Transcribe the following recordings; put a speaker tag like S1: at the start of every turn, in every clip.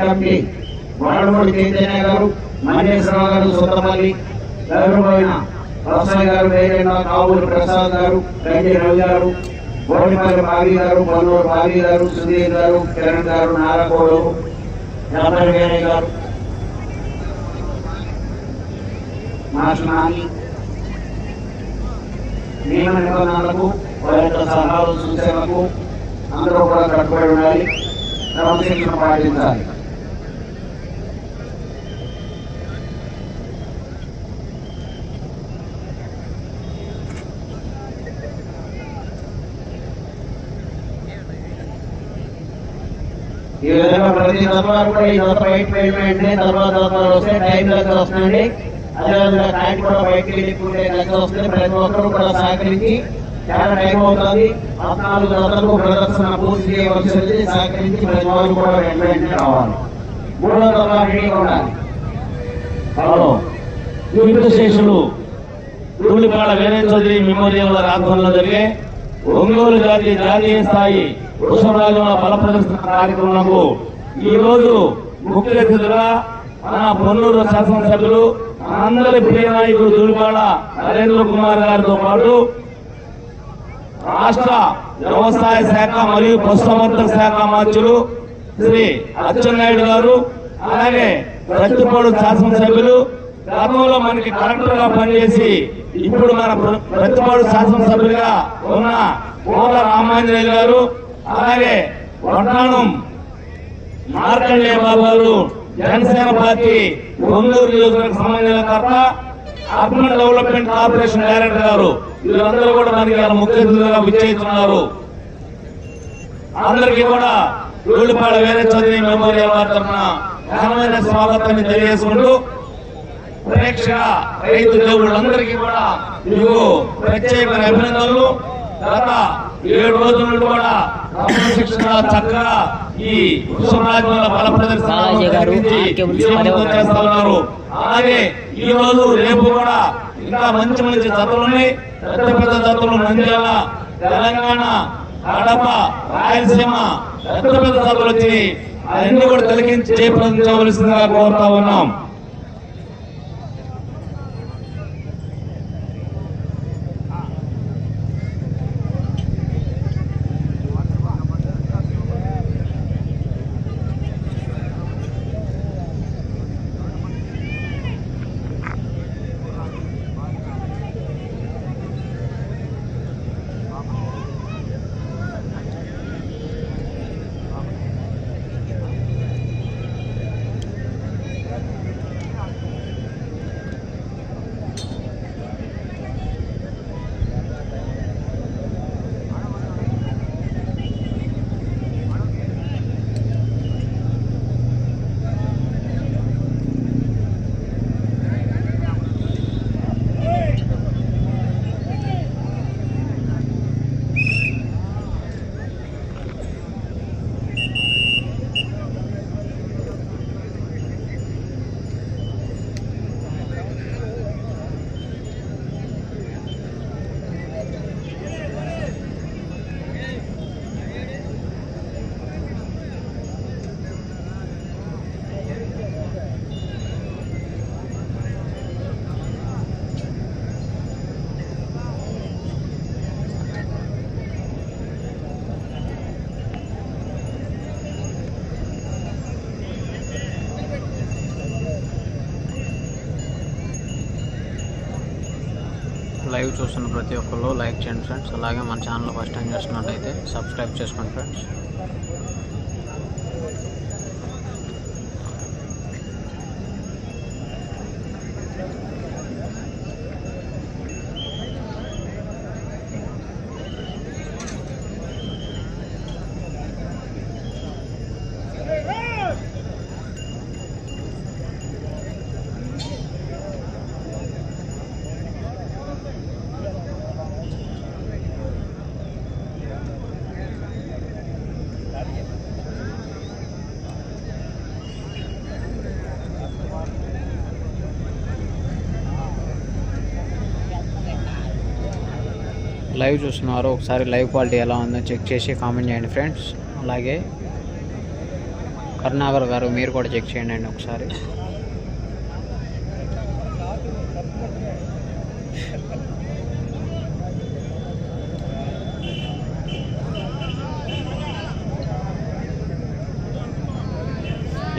S1: Committee వాడమూడి Chaitanya గారు మహేశ్వరరావు గారు సుందరపల్లి గౌరవమైన ప్రసాద్ గారు వేరేగా కావూరు ప్రసాద్ గారు గండి రవి గారు బోడిపల్లి బావి గారు పల్లూరు బావి గారు సుధీర్ గారు కిరణ్ గారు నారకోడు యాభై వేరే గారు మాస్టర్ నాని నియమ నిబంధనలకు వారి యొక్క సలహాలు సూచనలకు అందరూ కూడా కట్టుబడి ఉండాలి క్రమశిక్షణ పాటించాలి. ఈ విధంగా ప్రతి తత్వాలు కూడా ఈ తత్వ బయటకు వెళ్ళిపోయింది తర్వాత తత్వాలు వస్తే టైం దగ్గర వస్తుందండి. అదేవిధంగా టైం కూడా బయటకు వెళ్ళిపోతే దగ్గర వస్తుంది. ప్రతి ఒక్కరూ కూడా సహకరించి చాలా టైం అవుతుంది. పద్నాలుగు గంటలకు ప్రదర్శన పూర్తి చేయవలసి వచ్చి సహకరించి ప్రతి వాళ్ళు కూడా వెంట వెంటనే రావాలి. మూడో తత్వ రెడీగా ఉండాలి. హలో.
S2: కీర్తిశేషులు తూలిపాడ వీరేంద్ర మెమోరియల్ ఆధ్వర్యంలో జరిగే ఒంగోలు జాతి జాతీయ స్థాయి వృషభరాజుల బల ప్రదర్శన ఈ రోజు ముఖ్య అతిథులుగా మన పొన్నూరు శాసనసభ్యులు అందరి ప్రియ నాయకుడు ధూళిపాడ నరేంద్ర కుమార్ గారితో పాటు రాష్ట్ర వ్యవసాయ శాఖ మరియు పశుసంవర్ధక శాఖ మంత్రులు శ్రీ అచ్చెన్నాయుడు గారు అలాగే ప్రతిపాడు శాసనసభ్యులు గతంలో మనకి కలెక్టర్గా పనిచేసి ఇప్పుడు మన ప్రతిపాడు శాసనసభ్యులుగా ఉన్న కోట రామాంజనేయులు గారు అలాగే వడ్డాణం మార్కండే బాబు గారు జనసేన పార్టీ ఒంగూరు నియోజకవర్గ సమన్వయకర్త అర్బన్ డెవలప్మెంట్ కార్పొరేషన్ డైరెక్టర్ గారు. వీళ్ళందరూ కూడా మనకి ముఖ్య అతిథులుగా విచ్చేస్తున్నారు. అందరికీ కూడా రూలిపాడ వేరే చదివి మెమోరియల్ వారి తరఫున ఘనమైన స్వాగతాన్ని తెలియజేసుకుంటూ ప్రేక్షక రైతు దేవుళ్ళందరికీ కూడా మీకు ప్రత్యేకమైన అభినందనలు. గత ఏడు రోజుల కూడా చక్కగా ఈ బల ఉన్నారు అలాగే ఈ రోజు రేపు కూడా ఇంకా మంచి మంచి జతలు ఉన్నాయి. పెద్ద పెద్ద జతలు నంద్యాల తెలంగాణ కడప రాయలసీమ పెద్ద పెద్ద జతలు వచ్చి అవన్నీ కూడా తిలకించి చేపట్టించవలసిందిగా కోరుతా ఉన్నాం.
S3: లైవ్ చూస్తున్న ప్రతి ఒక్కళ్ళు లైక్ చేయండి ఫ్రెండ్స్. అలాగే మన ఛానల్ ఫస్ట్ టైం చూస్తున్నట్టయితే సబ్స్క్రైబ్ చేసుకోండి ఫ్రెండ్స్. లైవ్ చూస్తున్నారు. ఒకసారి లైవ్ క్వాలిటీ ఎలా ఉందో చెక్ చేసి కామెంట్ చేయండి ఫ్రెండ్స్. అలాగే కరుణాకర్ గారు మీరు కూడా చెక్ చేయండి అండి ఒకసారి.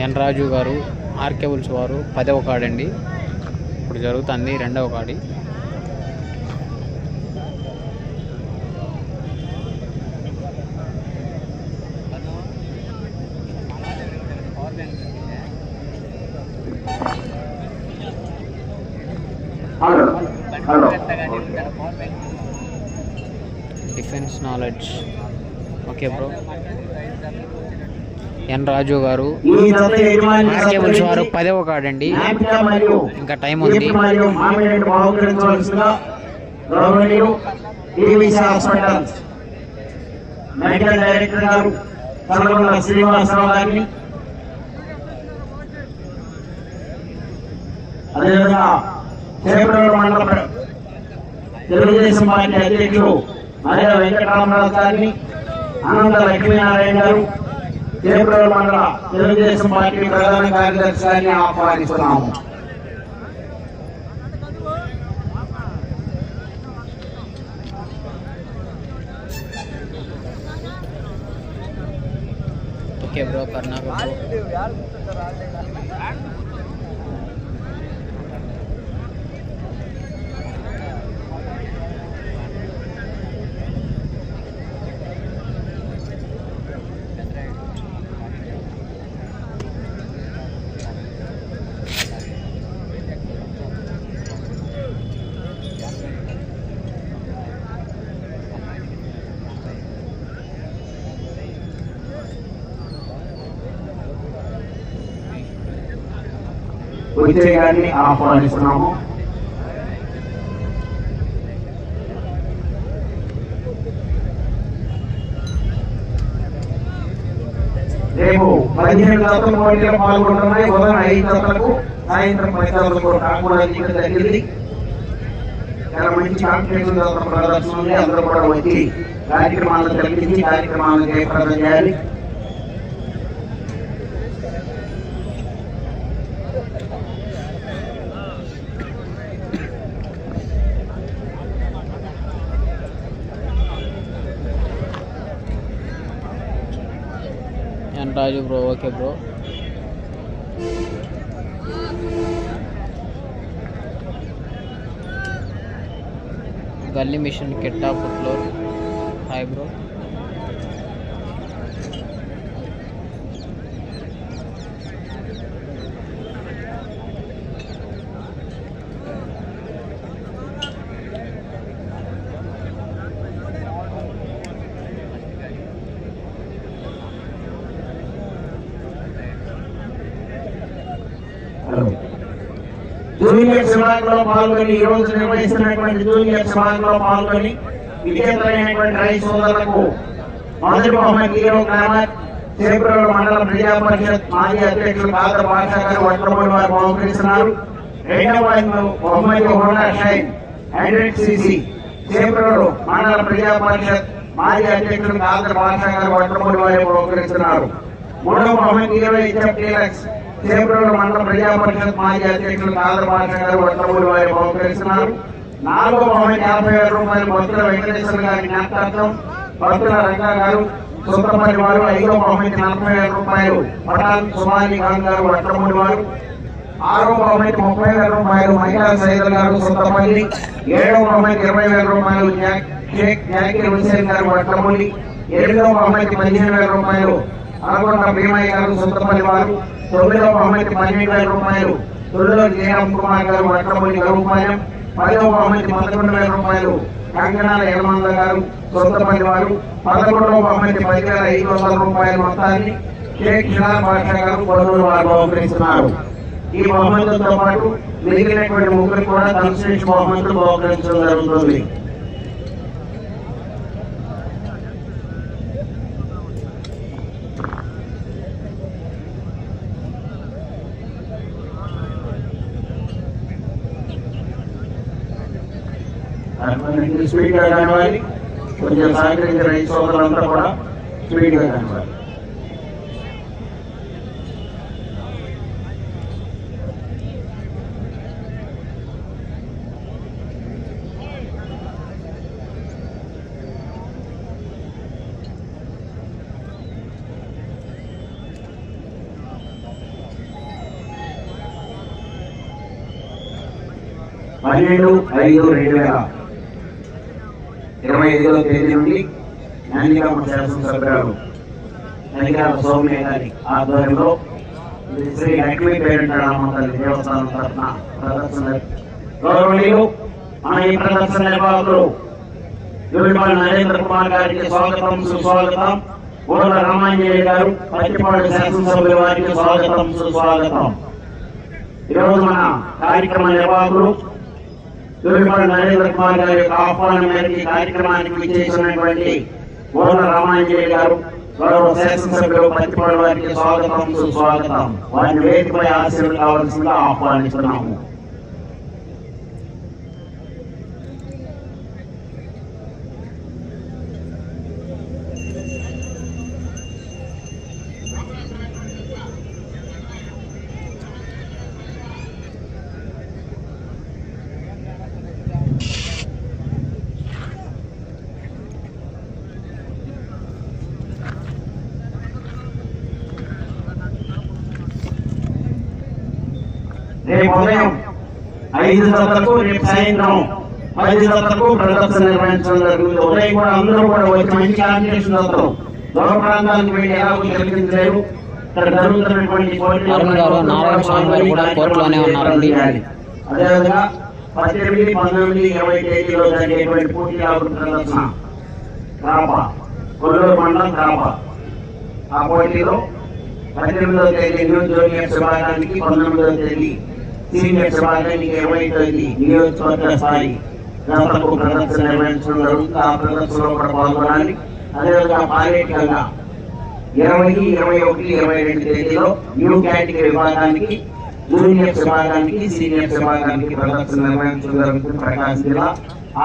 S3: ఎన్ రాజు గారు ఆర్కేబుల్స్ వారు పదవ కాడండి ఇప్పుడు జరుగుతుంది రెండవ కాడి
S1: hello hello
S3: business knowledge okay bro N Raju garu.
S1: ఈ
S3: వారు పదే
S1: ఒక ఆడండి
S3: ఇంకా టైం ఉంది.
S1: మరియు మెడికల్ డైరెక్టర్ గారు శ్రీనివాసరావు గారిని అదేవిధంగా మండల తెలుగుదేశం పార్టీ అధ్యక్షుడు మహిళ వెంకటరామరాజు గారిని ఆనంద లక్ష్మీనారాయణ గారు చేపూరు మండల తెలుగుదేశం పార్టీ ప్రధాన కార్యదర్శి గారిని ఆహ్వానిస్తున్నాము.
S3: ఓకే బ్రో కర్ణాటక
S1: విజయ్ గారిని ఆహ్వానిస్తున్నాము. రేపు పదిహేను శాతం పోటీలో పాల్గొంటున్నాయి. ఉదయం ఐదు గంటలకు సాయంత్రం పది గంటలకు రాకూడదని ఇక్కడ జరిగింది చాలా మంచి కాన్ఫిడెన్స్ ప్రదర్శన ఉంది. అందరూ కూడా వచ్చి కార్యక్రమాలను జరిపించి కార్యక్రమాలను జయప్రదం చేయాలి.
S3: రాజు బ్రో ఓకే బ్రో గల్లీ మిషన్ కిట్టా పుట్లూరు హాయ్ బ్రో
S1: జూనియర్ విభాగంలో పాల్గొని ఈ రోజు నిర్వహిస్తున్నటువంటి జూనియర్ విభాగంలో పాల్గొని విజేతలైనటువంటి రైతు సోదరులకు మొదటి బహుమతి కిలో గ్రామర్ చేపూరు మండల ప్రజా పరిషత్ మాజీ అధ్యక్షులు కాదర్ భాషా గారు వడ్రమూడి వారు బహుకరిస్తున్నారు. రెండవ బహుమతి Honda Shine hundred CC Chepuru మండల ప్రజా పరిషత్ మాజీ అధ్యక్షులు కాదర్ భాషా గారు వడ్రమూడి వారు బహుకరిస్తున్నారు. మూడవ బహుమతి ఇరవై హెచ్ఎఫ్ డీలక్స్ మండల ప్రజా పరిషత్ మాజీ అధ్యక్షులు కాదర్ భాష గారు వడ్రమూడి వారు బహుకరిస్తున్నారు నాలుగో బహుమతి యాభై ఏడు రూపాయలు భక్తుల వెంకటేశ్వర గారి జ్ఞాపకార్థం భక్తుల రంగా గారు సొంతపల్లి వారు ఐదో బహుమతి నలభై ఏడు రూపాయలు పటాన్ సుమాలి ఖాన్ గారు వడ్రమూడి వారు. ఆరో బహుమతి ముప్పై వేల రూపాయలు మహిళా సైదల్ గారు సొంతపల్లి ఏడవ బహుమతి ఇరవై వేల రూపాయలు షేక్ జాకీర్ హుసేన్ గారు వడ్రమూడి ఎనిమిదవ బహుమతి పదిహేను వేల రూపాయలు అనకొండ భీమయ్య గారు సొంతపల్లి వారు. తొమ్మిదవ బహుమతి పన్నెండు వేల రూపాయలు తొలిలో జయరామ్ కుమార్ గారు వడ్రమూడి గౌరవపాలెం పదవ బహుమతి పదకొండు వేల రూపాయలు కంకణాల యలమంద గారు సొంతపల్లి వారు పదకొండవ బహుమతి పదివేల ఐదు వందల రూపాయల మొత్తాన్ని షేక్ షిలార్ బాషా గారు కొనుగోలు వారు బహుకరిస్తున్నారు. ఈ బహుమతులతో పాటు మిగిలినటువంటి ముగ్గురు కూడా కన్స్ట్రక్షన్ బహుమతులు బహుకరించడం జరుగుతుంది. స్పీడ్గా కనవాలి కొంచెం సహకరించిన రైతు సోదరులంతా కూడా స్పీడ్గా కనవాలి పన్నెండు ఐదు రెండు వేల. ఇరవై ఐదో తేదీ నుండి నందిగామ శాసనసభ్యులు నందిగామ సౌమ్య గారి ఆధ్వర్యంలో శ్రీ లక్ష్మీ పేరెంట్ రామతల్లి దేవస్థానం తరఫున ప్రదర్శన గౌరవనీయులు మన ఈ ప్రదర్శన నిర్వాహకులు యూరిపాల్ నరేంద్ర కుమార్ గారికి స్వాగతం సుస్వాగతం. ఊర్ల రామాంజనేయ గారు పత్తిపాడు శాసనసభ్యుల వారికి స్వాగతం సుస్వాగతం. ఈరోజు మన కార్యక్రమ నిర్వాహకులు యూరిపాల్ నరేంద్ర కుమార్ గారి యొక్క ఆహ్వానం మేరకు ఈ కార్యక్రమానికి విచ్చేసినటువంటి ఊర్ల రామాంజలి గారు గౌరవ శాసనసభ్యులు పత్తిపాడు వారికి స్వాగతం సుస్వాగతం. వారిని వేదికపై ఆశీర్వాదం కావాల్సిందిగా ఆహ్వానిస్తున్నాము. రేపు ఉదయం ఐదు గంటలకు రేపు సాయంత్రం పది గంటలకు ప్రదర్శన నిర్వహించడం జరుగుతుంది. ఉదయం కూడా అందరూ కూడా వచ్చి మంచి కాంపిటీషన్ వస్తారు దూర ప్రాంతానికి వెళ్ళి ఇక్కడ జరుగుతున్నటువంటి. అదేవిధంగా పద్దెనిమిది పంతొమ్మిది ఇరవై తేదీలో జరిగేటువంటి ప్రదర్శన. క్రాప కొల్లూరు మండలం ఆ పోటీలో పద్దెనిమిదవ తేదీ న్యూ జూనియర్స్ విభాగానికి పంతొమ్మిదవ తేదీ సీనియర్ విభాగానికి ఏమైతుంది నియోజకవర్గ స్థాయి గతకు ప్రదర్శన నిర్వహించడం జరుగుతుంది. ఆ ప్రదర్శనలో కూడా పాల్గొనాలి. అదేవిధంగా పాలేటికంగా ఇరవై ఇరవై ఒకటి ఇరవై రెండు తేదీలో న్యూ కేటగిరీ విభాగానికి జూనియర్ విభాగానికి సీనియర్ విభాగానికి ప్రదర్శన నిర్వహించడం జరుగుతుంది. ప్రకాశం జిల్లా.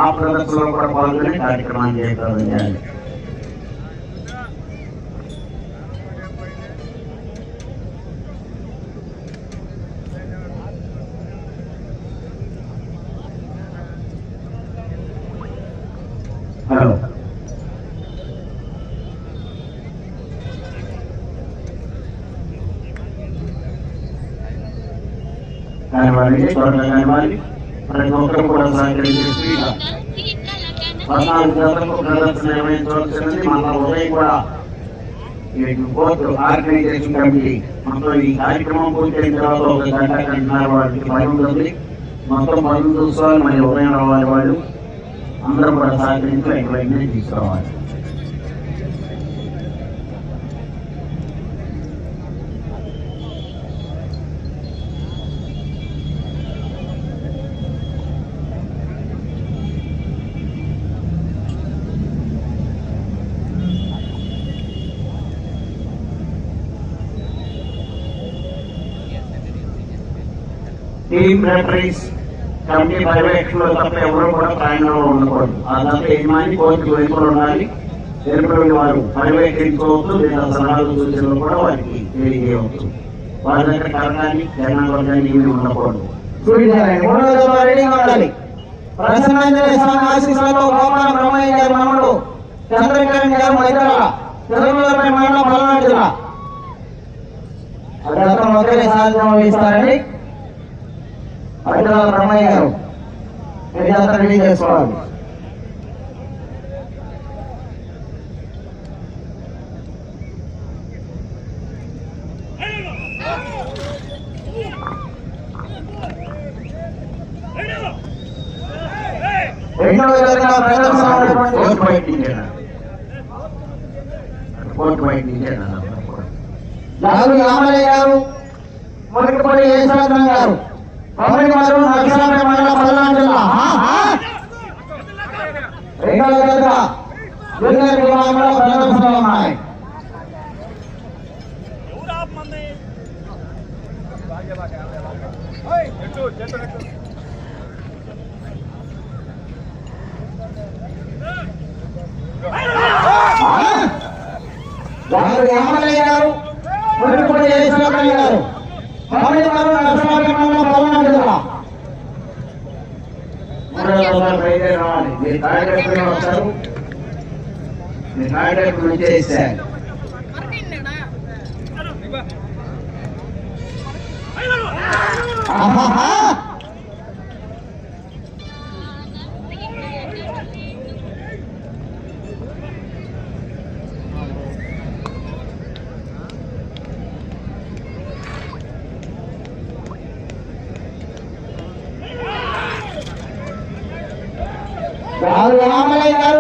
S1: ఆ ప్రదర్శనలో కూడా పాల్గొని కార్యక్రమాన్ని జయప్రదం చేయాలి హలో కానివ్వండి త్వరగా కానివ్వాలి ప్రతి ఒక్కరు కూడా పద్నాలుగు ప్రదర్శన నిర్వహించవలసినది మన ఉదయం కూడా ఈ కోర్టు ఆర్గనైజేషన్ కమిటీ మొత్తం ఈ కార్యక్రమం పూర్తయిన తర్వాత ఒక గంట గంటన్నర వాళ్ళకి ఉంటుంది. మొత్తం చూసుకోవాలి మరి ఉదయం రావాలి వాళ్ళు. అందరూ కూడా సహకరించి ఎక్కడైనా తీసుకురావాలి. టీమ్ రెఫరీస్ కమిటీ పర్యవేక్షణలో తప్ప ఎవరు కూడా ప్రయాణంలో ఉండకూడదు. ఆ తప్ప యజమాని కోర్టు వెలుపల ఉండాలి. వెలుపల వారు పర్యవేక్షించుకోవచ్చు లేదా సలహాలు సూచనలు కూడా వారికి తెలియజేయవచ్చు వారి దగ్గర కరణాన్ని జనావర్గాన్ని ఏమి ఉండకూడదు.
S4: ప్రసన్నాంజనేయ స్వామి ఆశీస్సులతో గోపాల బ్రహ్మయ్య గారి మనవడు చంద్రకిరణ్ గారు మైత్ర చంద్రబాబు మండలం పల్నాడు జిల్లా. అతను ఒకరే సాధన వహిస్తారండి హైదరాబాద్ బ్రహ్మయ్య గారు విద్యార్థి రెడీ చేసుకోవాలి. రెండవ జరిగిన ప్రదర్శన ఉన్నటువంటి
S1: కోర్టు బయట నుంచేనా కోర్టు బయట
S4: రామయ్య గారు గారు. పవన్ గారు నక్షత్ర మండల పల్నాడు జిల్లా రెండవ జత జూనియర్ విభాగంలో ప్రదర్శనలు ఉన్నాయి. గారు గారు.
S1: retired professor, retired military sack. Ah, ah,
S4: ah.
S1: రాజు రామలయ్య